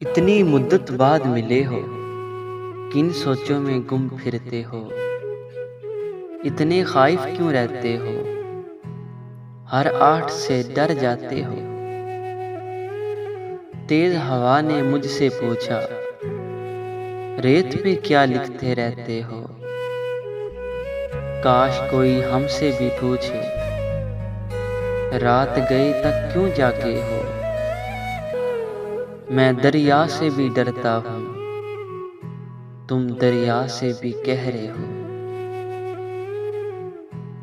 इतनी मुद्दत बाद मिले हो, किन सोचों में गुम फिरते हो? इतने खाइफ क्यों रहते हो? हर आठ से डर जाते हो। तेज हवा ने मुझसे पूछा, रेत पे क्या लिखते रहते हो? काश कोई हमसे भी पूछे, रात गई तक क्यों जागे हो? मैं दरिया से भी डरता हूँ। तुम दरिया से भी कह रहे हो।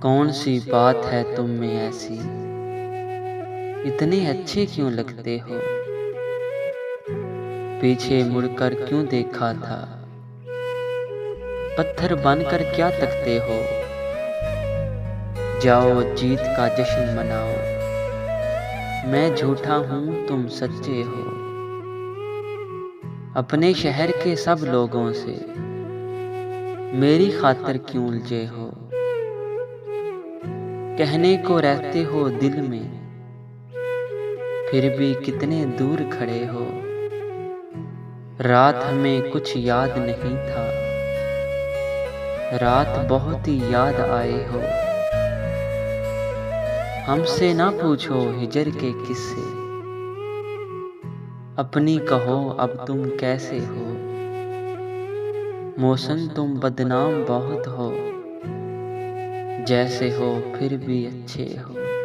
कौन सी बात है तुम में ऐसी? इतने अच्छे क्यों लगते हो? पीछे मुड़कर क्यों देखा था? पत्थर बनकर क्या तकते हो? जाओ, जीत का जश्न मनाओ। मैं झूठा हूँ, तुम सच्चे हो। अपने शहर के सब लोगों से, मेरी खातर क्यों उलझे हो? कहने को रहते हो दिल में, फिर भी कितने दूर खड़े हो? रात हमें कुछ याद नहीं था। रात बहुत ही याद आए हो। हमसे ना पूछो हिजर के किस्से। अपनी कहो, अब तुम कैसे हो? मौसम तुम बदनाम बहुत हो। जैसे हो, फिर भी अच्छे हो।